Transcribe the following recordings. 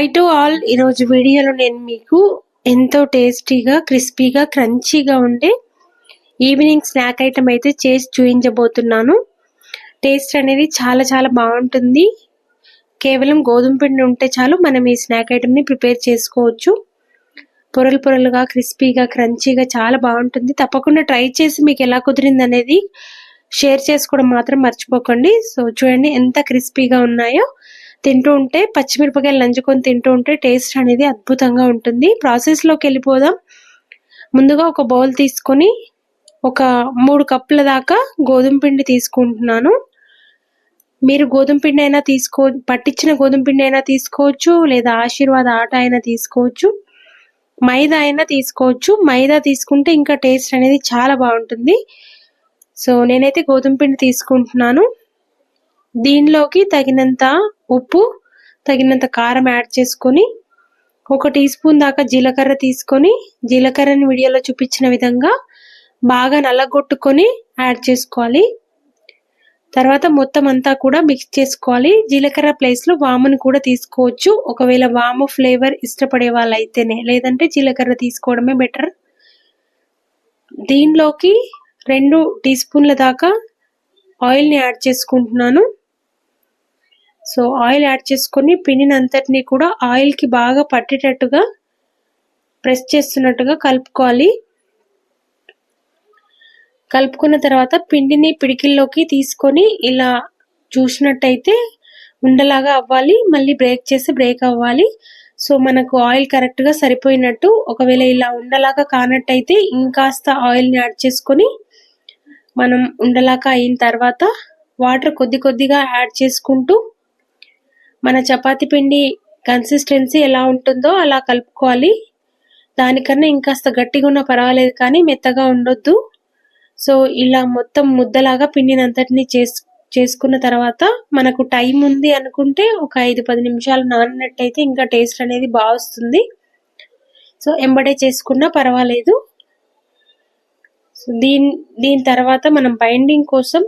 Hi to all ఈరోజు వీడియోలో నేను మీకు ఎంతో టేస్టీగా క్రిస్పీగా క్రంచీగా ఉండే ఈవినింగ్ స్నాక్ ఐటమ్ అయితే చేసి చూపించబోతున్నాను. టేస్ట్ అనేది చాలా చాలా బాగుంటుంది. కేవలం గోధుమ పిండి ఉంటే చాలు మనం ఈ స్నాక్ ఐటమ్ని ప్రిపేర్ చేసుకోవచ్చు. పొరలు పొరలుగా క్రిస్పీగా క్రంచీగా చాలా బాగుంటుంది. తప్పకుండా ట్రై చేసి మీకు ఎలా కుదిరింది అనేది షేర్ చేసుకోవడం మాత్రం మర్చిపోకండి. సో చూడండి ఎంత క్రిస్పీగా ఉన్నాయో. తింటూ ఉంటే పచ్చిమిరపకాయలు నంచుకొని తింటూ ఉంటే టేస్ట్ అనేది అద్భుతంగా ఉంటుంది. ప్రాసెస్లోకి వెళ్ళిపోదాం. ముందుగా ఒక బౌల్ తీసుకొని ఒక మూడు కప్పుల దాకా గోధుమ పిండి తీసుకుంటున్నాను. మీరు గోధుమ పిండి అయినా తీసుకో పట్టించిన గోధుమ పిండి అయినా తీసుకోవచ్చు లేదా ఆశీర్వాద ఆట అయినా తీసుకోవచ్చు. మైదా అయినా తీసుకోవచ్చు. మైదా తీసుకుంటే ఇంకా టేస్ట్ అనేది చాలా బాగుంటుంది. సో నేనైతే గోధుమ పిండి తీసుకుంటున్నాను. దీనిలోకి తగినంత ఉప్పు తగినంత కారం యాడ్ చేసుకొని ఒక టీ స్పూన్ దాకా జీలకర్ర తీసుకొని జీలకర్రని వీడియోలో చూపించిన విధంగా బాగా నల్లగొట్టుకొని యాడ్ చేసుకోవాలి. తర్వాత మొత్తం అంతా కూడా మిక్స్ చేసుకోవాలి. జీలకర్ర ప్లేస్లో వామును కూడా తీసుకోవచ్చు. ఒకవేళ వాము ఫ్లేవర్ ఇష్టపడే వాళ్ళైతేనే లేదంటే జీలకర్ర తీసుకోవడమే బెటర్ దీనిలోకి రెండు టీ స్పూన్ల దాకా ఆయిల్ని యాడ్ చేసుకుంటున్నాను. సో ఆయిల్ యాడ్ చేసుకొని పిండిని అంతటినీ కూడా ఆయిల్కి బాగా పట్టేటట్టుగా ప్రెస్ చేస్తున్నట్టుగా కలుపుకోవాలి. కలుపుకున్న తర్వాత పిండిని పిడికిల్లోకి తీసుకొని ఇలా చూసినట్టయితే ఉండలాగా అవ్వాలి. మళ్ళీ బ్రేక్ చేసి బ్రేక్ అవ్వాలి. సో మనకు ఆయిల్ కరెక్ట్గా సరిపోయినట్టు ఒకవేళ ఇలా ఉండలాగా కానట్టయితే ఇంకాస్త ఆయిల్ని యాడ్ చేసుకొని మనం ఉండలాగా అయిన తర్వాత వాటర్ కొద్ది కొద్దిగా యాడ్ చేసుకుంటూ మన చపాతి పిండి కన్సిస్టెన్సీ ఎలా ఉంటుందో అలా కలుపుకోవాలి. దానికన్నా ఇంకాస్త గట్టిగా ఉన్నా పర్వాలేదు కానీ మెత్తగా ఉండొద్దు. సో ఇలా మొత్తం ముద్దలాగా పిండినంతటిని చేసు చేసుకున్న తర్వాత మనకు టైం ఉంది అనుకుంటే ఒక ఐదు పది నిమిషాలు నానినట్టయితే ఇంకా టేస్ట్ అనేది బాగా వస్తుంది. సో ఎంబడే చేసుకున్నా పర్వాలేదు. సో దీని దీని తర్వాత మనం బైండింగ్ కోసం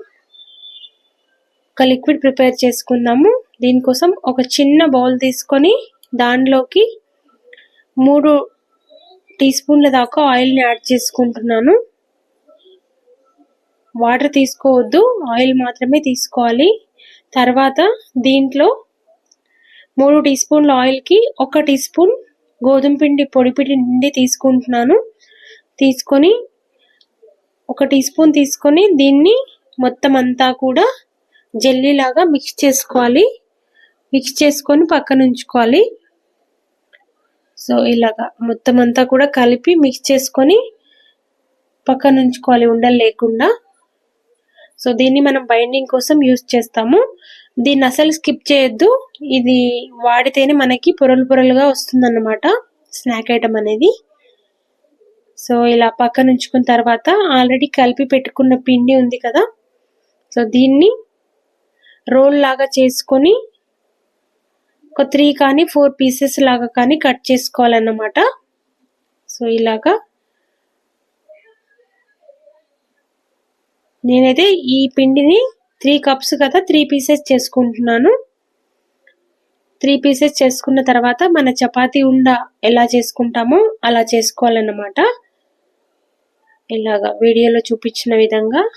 ఒక లిక్విడ్ ప్రిపేర్ చేసుకుందాము. దీనికోసం ఒక చిన్న బౌల్ తీసుకొని దానిలోకి మూడు టీ స్పూన్ల దాకా ఆయిల్ని యాడ్ చేసుకుంటున్నాను. వాటర్ తీసుకోవద్దు ఆయిల్ మాత్రమే తీసుకోవాలి. తర్వాత దీంట్లో మూడు టీ స్పూన్ల ఆయిల్కి ఒక టీ స్పూన్ గోధుమ పిండి పొడి పిండి తీసుకుంటున్నాను. తీసుకొని ఒక టీ స్పూన్ తీసుకొని దీన్ని మొత్తం అంతా కూడా జెల్లీలాగా మిక్స్ చేసుకోవాలి. మిక్స్ చేసుకొని పక్కన ఉంచుకోవాలి. సో ఇలాగా మొత్తం అంతా కూడా కలిపి మిక్స్ చేసుకొని పక్కన ఉంచుకోవాలి ఉండలు లేకుండా. సో దీన్ని మనం బైండింగ్ కోసం యూస్ చేస్తాము. దీన్ని అసలు స్కిప్ చేయొద్దు. ఇది వాడితేనే మనకి పొరలు పొరలుగా వస్తుంది అన్నమాట స్నాక్ ఐటమ్ అనేది. సో ఇలా పక్కన ఉంచుకున్న తర్వాత ఆల్రెడీ కలిపి పెట్టుకున్న పిండి ఉంది కదా. సో దీన్ని రోల్ లాగా చేసుకొని ఒక త్రీ కానీ ఫోర్ పీసెస్ లాగా కానీ కట్ చేసుకోవాలన్నమాట. సో ఇలాగా. నేనైతే ఈ పిండిని త్రీ కప్స్ కదా త్రీ పీసెస్ చేసుకుంటున్నాను. త్రీ పీసెస్ చేసుకున్న తర్వాత మన చపాతి ఉండ ఎలా చేసుకుంటామో అలా చేసుకోవాలన్నమాట. ఇలాగా వీడియోలో చూపించిన విధంగా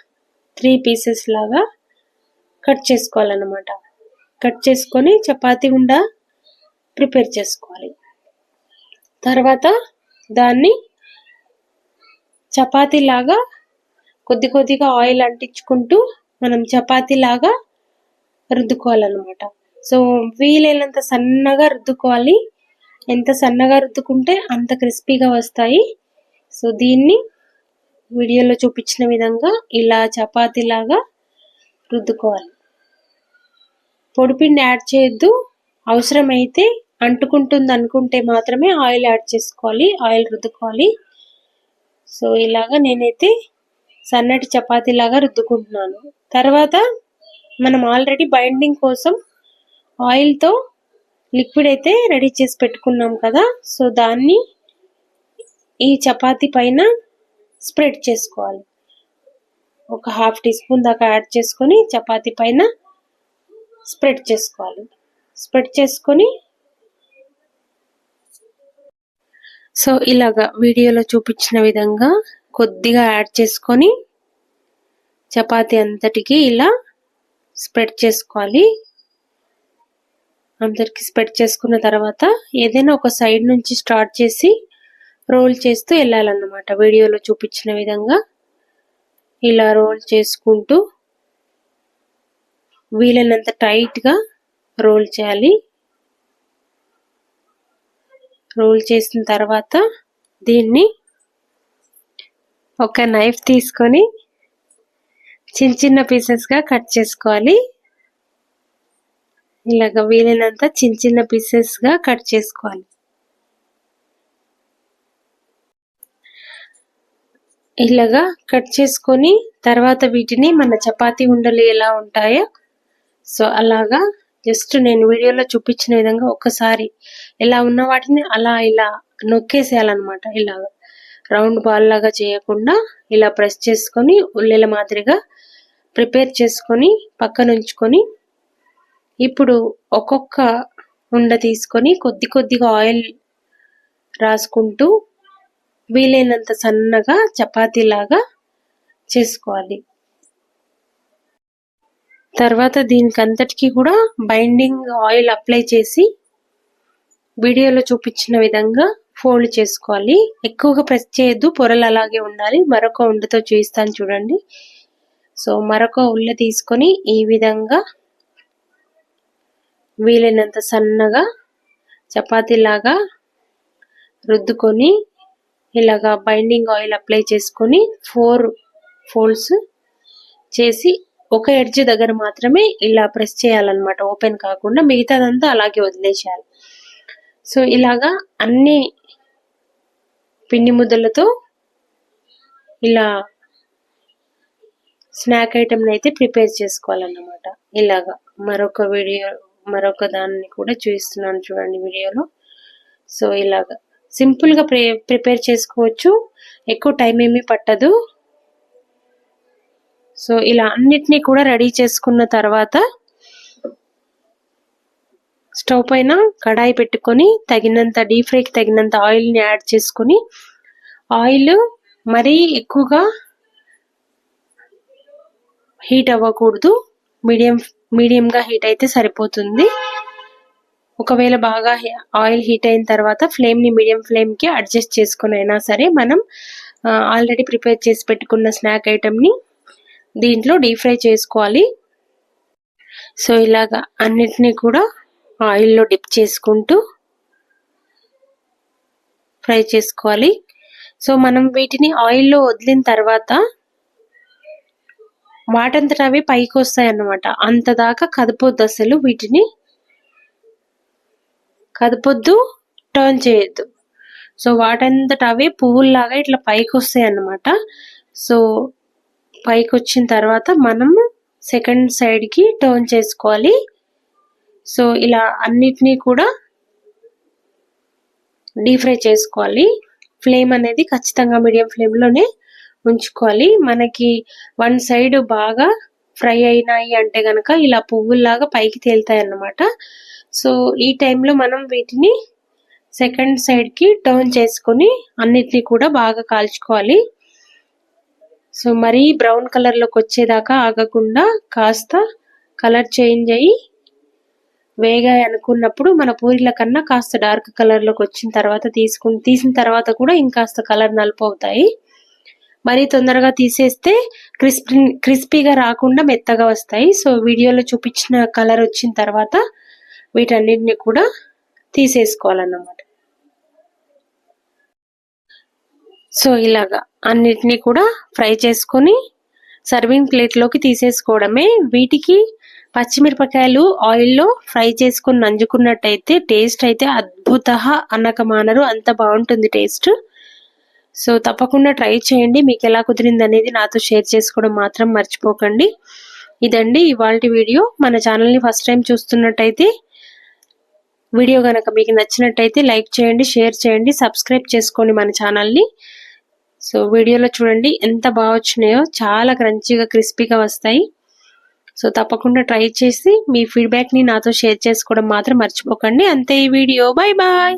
త్రీ పీసెస్ లాగా కట్ చేసుకోవాలన్నమాట. కట్ చేసుకొని చపాతీ ఉండ ప్రిపేర్ చేసుకోవాలి. తర్వాత దాన్ని చపాతీలాగా కొద్ది కొద్దిగా ఆయిల్ అంటించుకుంటూ మనం చపాతీలాగా రుద్దుకోవాలన్నమాట. సో వీలైనంత సన్నగా రుద్దుకోవాలి. ఎంత సన్నగా రుద్దుకుంటే అంత క్రిస్పీగా వస్తాయి. సో దీన్ని వీడియోలో చూపించిన విధంగా ఇలా చపాతీలాగా రుద్దుకోవాలి. పొడిపిండి యాడ్ చేయొద్దు. అవసరమైతే అంటుకుంటుంది అనుకుంటే మాత్రమే ఆయిల్ యాడ్ చేసుకోవాలి ఆయిల్ రుద్దుకోవాలి. సో ఇలాగా నేనైతే సన్నటి చపాతీ లాగా రుద్దుకుంటున్నాను. తర్వాత మనం ఆల్రెడీ బైండింగ్ కోసం ఆయిల్తో లిక్విడ్ అయితే రెడీ చేసి పెట్టుకున్నాం కదా సో దాన్ని ఈ చపాతీ పైన స్ప్రెడ్ చేసుకోవాలి. ఒక హాఫ్ టీ స్పూన్ దాకా యాడ్ చేసుకొని చపాతీ పైన స్ప్రెడ్ చేసుకోవాలి. స్ప్రెడ్ చేసుకొని సో ఇలాగా వీడియోలో చూపించిన విధంగా కొద్దిగా యాడ్ చేసుకొని చపాతీ అంతటికి ఇలా స్ప్రెడ్ చేసుకోవాలి. అందరికి స్ప్రెడ్ చేసుకున్న తర్వాత ఏదైనా ఒక సైడ్ నుంచి స్టార్ట్ చేసి రోల్ చేస్తూ వెళ్ళాలన్నమాట. వీడియోలో చూపించిన విధంగా ఇలా రోల్ చేసుకుంటూ వీలైనంత టైట్గా రోల్ చేయాలి. రోల్ చేసిన తర్వాత దీన్ని ఒక నైఫ్ తీసుకొని చిన్న చిన్న పీసెస్గా కట్ చేసుకోవాలి. ఇలాగ వీలైనంత చిన్న చిన్న పీసెస్గా కట్ చేసుకోవాలి. ఇలాగా కట్ చేసుకొని తర్వాత వీటిని మన చపాతీ ఉండలు ఎలా ఉంటాయో సో అలాగా జస్ట్ నేను వీడియోలో చూపించిన విధంగా ఒకసారి ఇలా ఉన్న వాటిని అలా ఇలా నొక్కేసేయాలన్నమాట. ఇలా రౌండ్ బాల్ లాగా చేయకుండా ఇలా ప్రెస్ చేసుకొని ఉల్లెల మాదిరిగా ప్రిపేర్ చేసుకొని పక్కన ఉంచుకొని ఇప్పుడు ఒక్కొక్క ఉండ తీసుకొని కొద్ది కొద్దిగా ఆయిల్ రాసుకుంటూ వీలైనంత సన్నగా చపాతీలాగా చేసుకోవాలి. తర్వాత దీనికి అంతటికి కూడా బైండింగ్ ఆయిల్ అప్లై చేసి వీడియోలో చూపించిన విధంగా ఫోల్డ్ చేసుకోవాలి. ఎక్కువగా ప్రెస్ చేయొద్దు పొరలు అలాగే ఉండాలి. మరొక ఉండతో చూపిస్తాను చూడండి. సో మరొక ఉల్ల తీసుకొని ఈ విధంగా వీలైనంత సన్నగా చపాతీలాగా రుద్దుకొని ఇలాగా బైండింగ్ ఆయిల్ అప్లై చేసుకొని ఫోర్ ఫోల్డ్స్ చేసి ఒక ఎడ్జ్ దగ్గర మాత్రమే ఇలా ప్రెస్ చేయాలన్నమాట. ఓపెన్ కాకుండా మిగతాదంతా అలాగే వదిలేసేయాలి. సో ఇలాగా అన్ని పిండి ముద్దలతో ఇలా స్నాక్ ఐటెంని అయితే ప్రిపేర్ చేసుకోవాలన్నమాట. ఇలాగా మరొక వీడియో మరొక దాన్ని కూడా చూపిస్తున్నాను చూడండి వీడియోలో. సో ఇలాగా సింపుల్గా ప్రి ప్రిపేర్ చేసుకోవచ్చు. ఎక్కువ టైం ఏమీ పట్టదు. సో ఇలా అన్నిటినీ కూడా రెడీ చేసుకున్న తర్వాత స్టవ్ పైన కడాయి పెట్టుకొని తగినంత డీప్ ఫ్రైకి తగినంత ఆయిల్ని యాడ్ చేసుకొని ఆయిల్ మరీ ఎక్కువగా హీట్ అవ్వకూడదు. మీడియం మీడియంగా హీట్ అయితే సరిపోతుంది. ఒకవేళ బాగా ఆయిల్ హీట్ అయిన తర్వాత ఫ్లేమ్ని మీడియం ఫ్లేమ్కి అడ్జస్ట్ చేసుకుని అయినా సరే మనం ఆల్రెడీ ప్రిపేర్ చేసి పెట్టుకున్న స్నాక్ ఐటమ్ని దీంట్లో డీప్ ఫ్రై చేసుకోవాలి. సో ఇలాగా అన్నిటినీ కూడా ఆయిల్లో డిప్ చేసుకుంటూ ఫ్రై చేసుకోవాలి. సో మనం వీటిని ఆయిల్లో వదిలిన తర్వాత వాటంతట అవి పైకి వస్తాయి అన్నమాట అంత దాకా కదపొద్దు అసలు వీటిని. కదపొద్దు టర్న్ చేయొద్దు. సో వాటంతట అవే పువ్వుల్లాగా ఇట్లా పైకి వస్తాయి అన్నమాట సో పైకి వచ్చిన తర్వాత మనం సెకండ్ సైడ్కి టర్న్ చేసుకోవాలి. సో ఇలా అన్నిటినీ కూడా డీప్ ఫ్రై చేసుకోవాలి. ఫ్లేమ్ అనేది ఖచ్చితంగా మీడియం ఫ్లేమ్లోనే ఉంచుకోవాలి. మనకి వన్ సైడ్ బాగా ఫ్రై అయినాయి అంటే కనుక ఇలా పువ్వుల్లాగా పైకి తేలుతాయి అన్నమాట సో ఈ టైంలో మనం వీటిని సెకండ్ సైడ్కి టర్న్ చేసుకొని అన్నిటినీ కూడా బాగా కాల్చుకోవాలి. సో మరీ బ్రౌన్ కలర్లోకి వచ్చేదాకా ఆగకుండా కాస్త కలర్ చేంజ్ అయ్యి వేగాయి అనుకున్నప్పుడు మన పూరిల కన్నా కాస్త డార్క్ కలర్లోకి వచ్చిన తర్వాత తీసుకుని తీసిన తర్వాత కూడా ఇంకాస్త కలర్ నలుపు అవుతాయి. మరీ తొందరగా తీసేస్తే క్రిస్పీ క్రిస్పీగా రాకుండా మెత్తగా వస్తాయి. సో వీడియోలో చూపించిన కలర్ వచ్చిన తర్వాత వీటన్నిటిని కూడా తీసేసుకోవాలన్నమాట. సో ఇలాగా అన్నిటినీ కూడా ఫ్రై చేసుకొని సర్వింగ్ ప్లేట్లోకి తీసేసుకోవడమే. వీటికి పచ్చిమిరపకాయలు ఆయిల్లో ఫ్రై చేసుకుని నంజుకున్నట్టయితే టేస్ట్ అయితే అద్భుత అన్నక మానరు అంత బాగుంటుంది టేస్ట్. సో తప్పకుండా ట్రై చేయండి. మీకు ఎలా కుదిరింది అనేది నాతో షేర్ చేసుకోవడం మాత్రం మర్చిపోకండి. ఇదండి ఇవాళ వీడియో. మన ఛానల్ని ఫస్ట్ టైం చూస్తున్నట్టయితే వీడియో కనుక మీకు నచ్చినట్టయితే లైక్ చేయండి షేర్ చేయండి సబ్స్క్రైబ్ చేసుకోండి మన ఛానల్ని. సో వీడియోలో చూడండి ఎంత బాగా వచ్చినాయో. చాలా క్రంచీగా క్రిస్పీగా వస్తాయి. సో తప్పకుండా ట్రై చేసి మీ ఫీడ్బ్యాక్ని నాతో షేర్ చేసుకోవడం మాత్రం మర్చిపోకండి. అంతే ఈ వీడియో. Bye bye